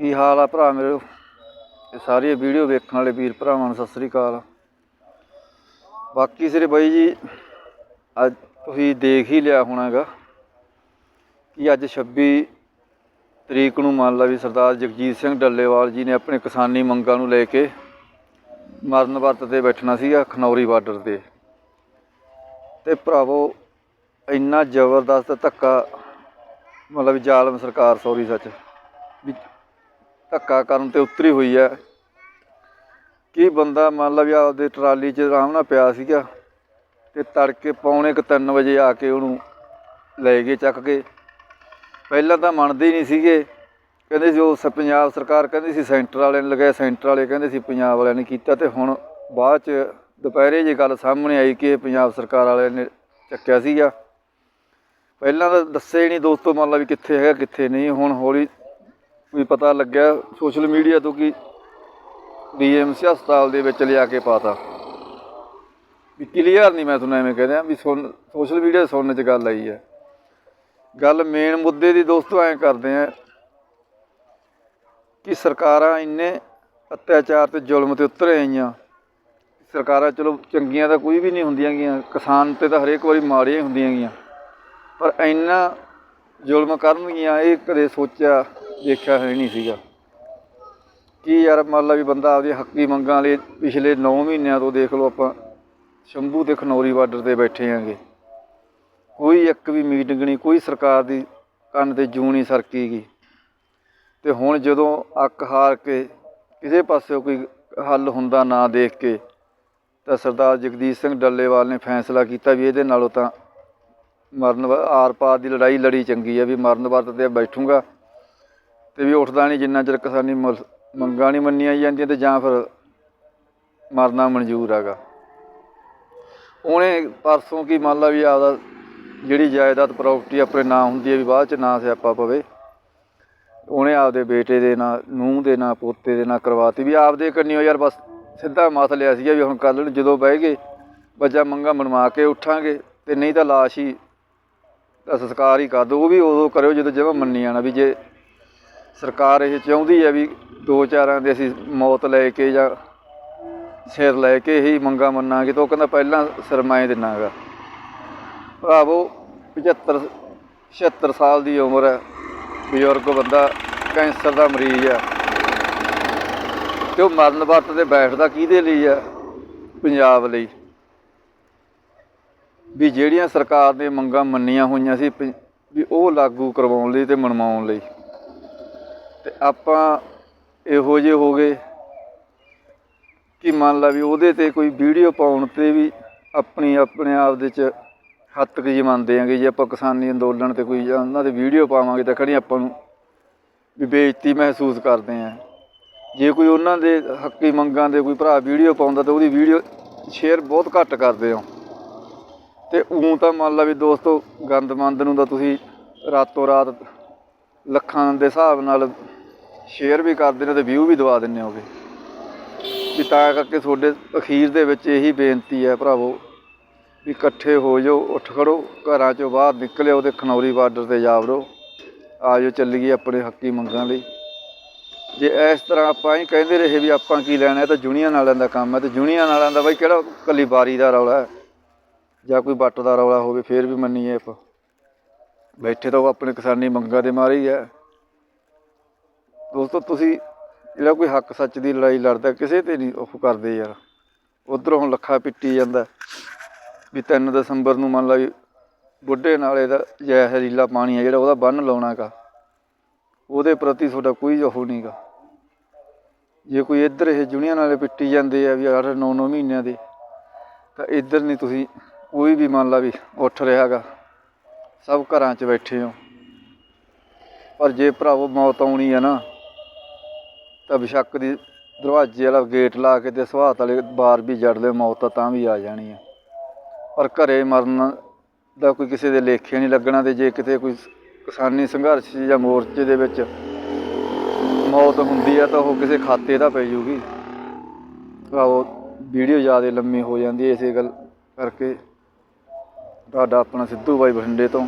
ਕੀ ਹਾਲ ਆ ਭਰਾ ਮੇਰੇ? ਇਹ ਸਾਰੀ ਵੀਡੀਓ ਵੇਖਣ ਵਾਲੇ ਵੀਰ ਭਰਾਵਾਂ ਨੂੰ ਸਤਿ ਸ੍ਰੀ ਅਕਾਲ। ਬਾਕੀ ਸਿਰੇ ਬਾਈ ਜੀ, ਅੱਜ ਤੁਸੀਂ ਦੇਖ ਹੀ ਲਿਆ ਹੋਣਾਗਾ ਕਿ ਅੱਜ 26 ਤਰੀਕ ਨੂੰ ਮੰਨ ਲਾ ਵੀ ਸਰਦਾਰ ਜਗਜੀਤ ਸਿੰਘ ਡੱਲੇਵਾਲ ਜੀ ਨੇ ਆਪਣੇ ਕਿਸਾਨੀ ਮੰਗਾਂ ਨੂੰ ਲੈ ਕੇ ਮਰਨ ਵਰਤ ਤੇ ਬੈਠਣਾ ਸੀਗਾ ਖਨੌਰੀ ਬਾਰਡਰ ਤੇ। ਤੇ ਭਰਾਵੋ, ਇੰਨਾ ਜ਼ਬਰਦਸਤ ਧੱਕਾ ਮਤਲਬ ਜ਼ਾਲਮ ਸਰਕਾਰ ਸੌਰੀ ਸੱਚ ਵੀ ਧੱਕਾ ਕਰਨ ਤੇ ਉਤਰੀ ਹੋਈ ਹੈ। ਕੀ ਬੰਦਾ ਮੰਨ ਲਾ ਵੀ ਆਪਦੇ ਟਰਾਲੀ 'ਚ ਆਰਾਮ ਨਾਲ ਪਿਆ ਸੀਗਾ ਤੇ ਤੜਕੇ ਪੌਣੇ ਕੁ ਤਿੰਨ ਵਜੇ ਆ ਕੇ ਉਹਨੂੰ ਲੈ ਗਏ ਚੱਕ ਕੇ। ਪਹਿਲਾਂ ਤਾਂ ਮੰਨਦੇ ਹੀ ਨਹੀਂ ਸੀਗੇ। ਕਹਿੰਦੇ ਸੀ ਉਹ ਸ- ਪੰਜਾਬ ਸਰਕਾਰ ਕਹਿੰਦੀ ਸੀ ਸੈਂਟਰ ਵਾਲਿਆਂ ਨੇ ਲਗਾਇਆ, ਸੈਂਟਰ ਵਾਲੇ ਕਹਿੰਦੇ ਸੀ ਪੰਜਾਬ ਵਾਲਿਆਂ ਨੇ ਕੀਤਾ ਤੇ ਹੁਣ ਬਾਅਦ ਚ ਦੁਪਹਿਰੇ ਜੇ ਗੱਲ ਸਾਹਮਣੇ ਆਈ ਕਿ ਪੰਜਾਬ ਸਰਕਾਰ ਵਾਲਿਆਂ ਨੇ ਚੱਕਿਆ ਸੀਗਾ। ਪਹਿਲਾਂ ਤਾਂ ਦੱਸਿਆ ਹੀ ਨਹੀਂ ਦੋਸਤੋ ਮੰਨ ਲਾ ਵੀ ਕਿੱਥੇ ਹੈਗਾ, ਕਿੱਥੇ ਨਹੀਂ। ਹੁਣ ਹੌਲੀ ਵੀ ਪਤਾ ਲੱਗਿਆ ਸੋਸ਼ਲ ਮੀਡੀਆ ਤੋਂ ਕਿ ਡੀਐਮਸੀ ਹਸਪਤਾਲ ਦੇ ਵਿੱਚ ਲਿਆ ਕੇ ਪਾਤਾ। ਵੀ ਕਲੀਅਰ ਨਹੀਂ ਮੈਂ ਤੁਹਾਨੂੰ ਐਵੇਂ ਕਹਿ ਰਿਹਾ ਵੀ ਸੁਣ, ਸੋਸ਼ਲ ਮੀਡੀਆ ਸੁਣਨ ਚ ਗੱਲ ਆਈ ਹੈ। ਗੱਲ ਮੇਨ ਮੁੱਦੇ ਦੀ ਦੋਸਤੋ ਐਂ ਕਰਦੇ ਆ ਕਿ ਸਰਕਾਰਾਂ ਇੰਨੇ ਅਤਿਆਚਾਰ ਤੇ ਜ਼ੁਲਮ ਤੇ ਉਤਰ ਆਈਆਂ। ਸਰਕਾਰਾਂ ਚਲੋ ਚੰਗੀਆਂ ਤਾਂ ਕੋਈ ਵੀ ਨਹੀਂ ਹੁੰਦੀਆਂ ਗੀਆਂ, ਕਿਸਾਨ ਤੇ ਤਾਂ ਹਰੇਕ ਵਾਰੀ ਮਾੜੀਆਂ ਹੀ ਹੁੰਦੀਆਂ ਗੀਆਂ। ਪਰ ਇੰਨਾ ਜ਼ੁਲਮ ਕਰਨਗੀਆਂ ਇਹ ਕਦੇ ਸੋਚਿਆ ਦੇਖਿਆ ਹੈ ਨਹੀਂ ਸੀਗਾ। ਕੀ ਯਾਰ, ਮੰਨ ਲਾ ਵੀ ਬੰਦਾ ਆਪਦੀ ਹੱਕੀ ਮੰਗਾਂ ਲਈ ਪਿਛਲੇ 9 ਮਹੀਨਿਆਂ ਤੋਂ ਦੇਖ ਲਓ ਆਪਾਂ, ਸ਼ੰਭੂ ਤੇ ਖਨੌਰੀ ਬਾਰਡਰ ਤੇ ਬੈਠੇ ਆਂਗੇ। ਕੋਈ ਇੱਕ ਵੀ ਮੀਟਿੰਗ ਨਹੀਂ, ਕੋਈ ਸਰਕਾਰ ਦੀ ਕੰਨ ਤੇ ਜੂੰ ਨਹੀਂ ਸਰਕੀ ਗਈ। ਤੇ ਹੁਣ ਜਦੋਂ ਅੱਕ ਹਾਰ ਕੇ ਕਿਸੇ ਪਾਸੇ ਕੋਈ ਹੱਲ ਹੁੰਦਾ ਨਾ ਦੇਖ ਕੇ, ਤਾਂ ਸਰਦਾਰ ਜਗਦੀਸ਼ ਸਿੰਘ ਡੱਲੇਵਾਲ ਨੇ ਫੈਸਲਾ ਕੀਤਾ ਵੀ ਇਹਦੇ ਨਾਲੋਂ ਤਾਂ ਮਰਨ ਵ- ਆਰ ਪਾਰ ਦੀ ਲੜਾਈ ਲੜੀ ਚੰਗੀ ਆ, ਵੀ ਮਰਨ ਵਰਤ ਤੇ ਬੈਠੂਗਾ। ਤੇ ਵੀ ਉੱਠਦਾ ਨਹੀਂ, ਜਿੰਨਾ ਚਿਰ ਕਿਸਾਨੀ ਮੁਲ- ਮੰਗਾਂ ਨਹੀਂ ਮੰਨੀਆਂ ਜਾਂਦੀਆਂ ਤੇ ਜਾਂ ਫਿਰ ਮਰਨਾ ਮਨਜ਼ੂਰ ਹੈਗਾ। ਉਹਨੇ ਪਰਸੋਂ ਕੀ ਮੰਨ ਲਾ ਵੀ ਆਪਦਾ ਜਿਹੜੀ ਜਾਇਦਾਦ ਪ੍ਰਾਪਰਟੀ ਆਪਣੇ ਨਾਂ ਹੁੰਦੀ ਹੈ ਵੀ ਬਾਅਦ ਚ ਨਾਂ ਸਿਆਪਾ ਪਵੇ, ਉਹਨੇ ਆਪਦੇ ਬੇਟੇ ਦੇ ਨਾਂ, ਨੂੰਹ ਦੇ ਨਾਂ, ਪੋਤੇ ਦੇ ਨਾਂ ਕਰਵਾਤੀ ਵੀ ਆਪਦੇ ਕੰਨਿਓ ਯਾਰ ਬਸ ਸਿੱਧਾ ਮਤ ਲਿਆ ਸੀਗਾ ਵੀ ਹੁਣ ਕੱਲ੍ਹ ਨੂੰ ਜਦੋਂ ਬਹਿ ਗਏ ਬੱਜਾ ਮੰਗਾ ਮਨਵਾ ਕੇ ਉੱਠਾਂਗੇ ਤੇ ਨਹੀਂ ਤਾਂ ਲਾਸ਼ ਹੀ ਦਾ ਸੰਸਕਾਰ ਹੀ ਕਰ ਦਿਓ ਉਹ ਵੀ ਉਦੋਂ ਕਰਿਓ ਜਦੋਂ ਜਮਾ ਮੰਨੀ ਜਾਣਾ ਵੀ ਜੇ ਸਰਕਾਰ ਇਹ ਚਾਹੁੰਦੀ ਹੈ ਵੀ ਦੋ ਚਾਰਾਂ ਦੇ ਅਸੀਂ ਮੌਤ ਲੈ ਕੇ ਜਾਂ ਸਿਰ ਲੈ ਕੇ ਹੀ ਮੰਗਾ ਮੰਨਾਂਗੇ ਤਾਂ ਉਹ ਕਹਿੰਦਾ ਪਹਿਲਾਂ ਸਰਮਾਏ ਦਿਨਾਗਾ। ਭਰਾਵੋ 75 76 ਸਾਲ ਦੀ ਉਮਰ ਹੈ, ਬਜ਼ੁਰਗ ਬੰਦਾ ਕੈਂਸਰ ਦਾ ਮਰੀਜ਼ ਆ ਤੇ ਉਹ ਮਰਨ ਵਰਤ ਤੇ ਬੈਠਦਾ ਕਿਹਦੇ ਲਈ ਆ ਪੰਜਾਬ ਲਈ। ਵੀ ਜਿਹੜੀਆਂ ਸਰਕਾਰ ਨੇ ਮੰਗਾਂ ਮੰਨੀਆਂ ਹੋਈਆਂ ਸੀ ਪ- ਵੀ ਉਹ ਲਾਗੂ ਕਰਵਾਉਣ ਲਈ ਤੇ ਮਨਵਾਉਣ ਲਈ। ਤੇ ਆਪਾਂ ਇਹੋ ਜਿਹੇ ਹੋ ਗਏ ਕਿ ਮੰਨ ਲਾ ਵੀ ਉਹਦੇ ਤੇ ਕੋਈ ਵੀਡੀਓ ਪਾਉਣ ਤੇ ਵੀ ਆਪਣੀ ਆਪਣੇ ਆਪ ਦੇ ਚ ਹੱਤਕ ਜੀ ਮੰਨਦੇ ਆਂਗੇ ਜੇ ਆਪਾਂ ਕਿਸਾਨੀ ਅੰਦੋਲਨ ਤੇ ਕੋਈ ਜਾਂ ਉਹਨਾਂ ਦੇ ਵੀਡੀਓ ਪਾਵਾਂਗੇ ਤਾਂ ਖੜੀ ਆਪਾਂ ਨੂੰ ਵੀ ਬੇਇੱਜ਼ਤੀ ਮਹਿਸੂਸ ਕਰਦੇ ਆਂ। ਜੇ ਕੋਈ ਉਹਨਾਂ ਦੇ ਹੱਕੀ ਮੰਗਾਂ ਦੇ ਕੋਈ ਭਰਾ ਵੀਡੀਓ ਪਾਉਂਦਾ ਤਾਂ ਉਹਦੀ ਵੀਡੀਓ ਸ਼ੇਅਰ ਬਹੁਤ ਘੱਟ ਕਰਦੇ ਹੋ। ਤੇ ਉਂ ਤਾਂ ਮੰਨ ਲਾ ਵੀ ਦੋਸਤੋ ਗੰਦਮੰਦ ਨੂੰ ਤਾਂ ਤੁਸੀਂ ਰਾਤੋਂ ਰਾਤ ਲੱਖਾਂ ਦੇ ਹਿਸਾਬ ਨਾਲ ਸ਼ੇਅਰ ਵੀ ਕਰਦੇ ਨੇ ਤੇ ਵਿਊ ਵੀ ਦਵਾ ਦਿੰਦੇ ਹੋਗੇ ਵੀ। ਤਾਂ ਕਰਕੇ ਤੁਹਾਡੇ ਅਖੀਰ ਦੇ ਵਿੱਚ ਇਹੀ ਬੇਨਤੀ ਹੈ ਭਰਾਵੋ, ਵੀ ਇਕੱਠੇ ਹੋ ਜਾਓ, ਉੱਠ ਖੜੋ, ਘਰਾਂ ਚੋਂ ਬਾਹਰ ਨਿਕਲਿਓ ਤੇ ਖਨੌਰੀ ਬਾਰਡਰ ਤੇ ਜਾ ਵੜੋ। ਆਜੋ ਚੱਲੀਏ ਆਪਣੇ ਹੱਕੀ ਮੰਗਾਂ ਲਈ। ਜੇ ਇਸ ਤਰ੍ਹਾਂ ਆਪਾਂ ਹੀ ਕਹਿੰਦੇ ਰਹੇ ਵੀ ਆਪਾਂ ਕੀ ਲੈਣਾ ਤਾਂ ਜੁਨੀਅਰ ਵਾਲਿਆਂ ਦਾ ਕੰਮ ਹੈ ਤੇ ਜੁਨੀਅਰ ਵਾਲਿਆਂ ਦਾ ਬਈ ਕਿਹੜਾ ਕੱਲੀ ਬਾਰੀ ਦਾ ਰੌਲਾ ਹੈ? ਜਾਂ ਕੋਈ ਵੱਟ ਦਾ ਰੌਲਾ ਹੋਵੇ, ਫੇਰ ਵੀ ਮੰਨੀਏ ਆਪਾਂ। ਬੈਠੇ ਤਾਂ ਉਹ ਆਪਣੇ ਕਿਸਾਨੀ ਮੰਗਾਂ ਦੇ ਮਾਰੀ ਹੈ। ਦੋਸਤੋ, ਤੁਸੀਂ ਜਿਹੜਾ ਕੋਈ ਹੱਕ ਸੱਚ ਦੀ ਲੜਾਈ ਲੜਦਾ, ਕਿਸੇ ਤੇ ਨਹੀਂ ਉਹ ਕਰਦੇ ਯਾਰ। ਉਧਰੋਂ ਹੁਣ ਲੱਖਾ ਪਿੱਟੀ ਜਾਂਦਾ। ਵੀ 3 ਦਸੰਬਰ ਨੂੰ ਮੰਨ ਲਓ ਵੀ ਬੁੱਢੇ ਨਾਲੇ ਦਾ ਜ਼ਹਿਰੀਲਾ ਪਾਣੀ ਹੈ ਜਿਹੜਾ, ਉਹਦਾ ਬੰਨ ਲਾਉਣਾਗਾ ਉਹਦੇ ਪ੍ਰਤੀ ਤੁਹਾਡਾ ਕੋਈ ਉਹ ਨਹੀਂਗਾ ਜੇ ਕੋਈ ਇੱਧਰ ਇਹ ਜੁਨੀਆਂ ਨਾਲੇ ਪਿੱਟੀ ਜਾਂਦੇ ਆ ਵੀ 8 9 9 ਮਹੀਨਿਆਂ ਦੇ, ਤਾਂ ਇੱਧਰ ਨਹੀਂ ਤੁਸੀਂ ਕੋਈ ਵੀ ਮੰਨ ਲਾ ਵੀ ਉੱਠ ਰਿਹਾਗਾ ਸਭ ਘਰਾਂ 'ਚ ਬੈਠੇ ਹੋ। ਪਰ ਜੇ ਭਰਾਵੋ, ਮੌਤ ਆਉਣੀ ਹੈ ਨਾ ਤਾਂ ਬਿਸ਼ੱਕ ਦੀ ਦਰਵਾਜ਼ੇ ਵਾਲਾ ਗੇਟ ਲਾ ਕੇ ਤੇ ਸਵਾਤ ਵਾਲੇ ਬਾਰ ਵੀ ਜੜ ਲਿਓ ਮੌਤ ਤਾਂ ਤਾਂ ਵੀ ਆ ਜਾਣੀ ਆ। ਪਰ ਘਰੇ ਮਰਨ ਦਾ ਕੋਈ ਕਿਸੇ ਦੇ ਲੇਖੇ ਨਹੀਂ ਲੱਗਣਾ ਤੇ ਜੇ ਕਿਤੇ ਕੋਈ ਕਿਸਾਨੀ ਸੰਘਰਸ਼ ਜਾਂ ਮੋਰਚੇ ਦੇ ਵਿੱਚ ਮੌਤ ਹੁੰਦੀ ਆ ਤਾਂ ਉਹ ਕਿਸੇ ਖਾਤੇ ਦਾ ਪੈ ਜੂਗੀ। ਉਹ ਵੀਡੀਓ ਜ਼ਿਆਦਾ ਲੰਮੀ ਹੋ ਜਾਂਦੀ ਹੈ ਇਸੇ ਗੱਲ ਕਰਕੇ ਤੁਹਾਡਾ ਆਪਣਾ ਸਿੱਧੂ ਬਾਈ ਬਠਿੰਡੇ ਤੋਂ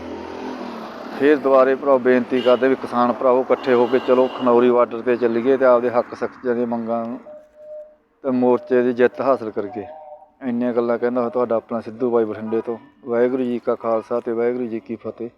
ਫੇਰ ਦੁਬਾਰੇ ਭਰਾਓ ਬੇਨਤੀ ਕਰਦੇ ਵੀ ਕਿਸਾਨ ਭਰਾਓ ਇਕੱਠੇ ਹੋ ਕੇ ਚਲੋ ਖਨੌਰੀ ਬਾਰਡਰ ਤੇ ਚੱਲੀਏ ਤੇ ਆਪਦੇ ਹੱਕ ਸਖਤੀਆਂ ਦੀਆਂ ਮੰਗਾਂ ਨੂੰ ਤੇ ਮੋਰਚੇ ਦੀ ਜਿੱਤ ਹਾਸਲ ਕਰੀਏ। ਇੰਨੀਆਂ ਗੱਲਾਂ ਕਹਿੰਦਾ ਹੋਇਆ ਤੁਹਾਡਾ ਆਪਣਾ ਸਿੱਧੂ ਭਾਈ ਬਠਿੰਡੇ ਤੋਂ। ਵਾਹਿਗੁਰੂ ਜੀ ਕਾ ਖਾਲਸਾ ਤੇ ਵਾਹਿਗੁਰੂ ਜੀ ਕੀ ਫਤਿਹ।